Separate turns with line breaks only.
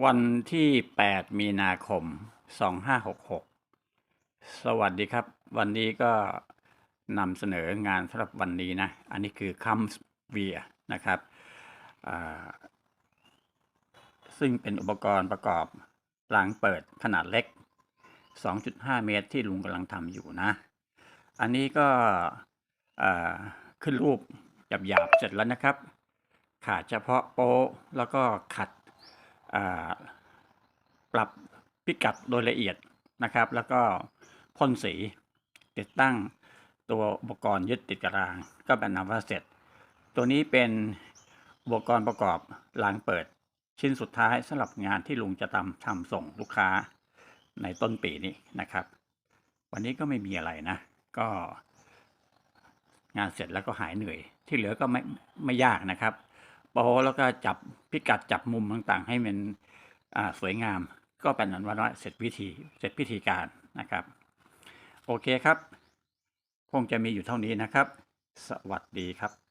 วันที่ 8 มีนาคม 2566 สวัสดีครับ วันนี้ก็นำเสนองานสำหรับวันนี้นะ อันนี้คือคัมเวียนะครับ ซึ่งเป็นอุปกรณ์ประกอบรางเปิดขนาดเล็ก 2.5 เมตรที่ลุงกำลังทำอยู่นะ อันนี้ก็ขึ้นรูปหยาบๆเสร็จแล้วนะครับ ขาดเฉพาะโป๊ะแล้วก็ขัด ปรับพิกัดโดยละเอียดนะครับ แล้วก็พ่นสีติดตั้งตัวอุปกรณ์ยึดติดกับราง ก็เป็นนับว่าเสร็จ ตัวนี้เป็นอุปกรณ์ประกอบรางเปิด ชิ้นสุดท้ายสำหรับงานที่ลุงจะทำทำส่งลูกค้าในต้นปีนี้นะครับ วันนี้ก็ไม่มีอะไรนะ ก็งานเสร็จแล้วก็หายเหนื่อย ที่เหลือก็ไม่ไม่ยากนะครับ โป้แล้วก็จับพิกัดจับมุมต่างๆ ให้มันสวยงาม ก็เป็นนั้นว่าเสร็จวิธีเสร็จพิธีการนะครับ โอเคครับ คงจะมีอยู่เท่านี้นะครับ สวัสดีครับ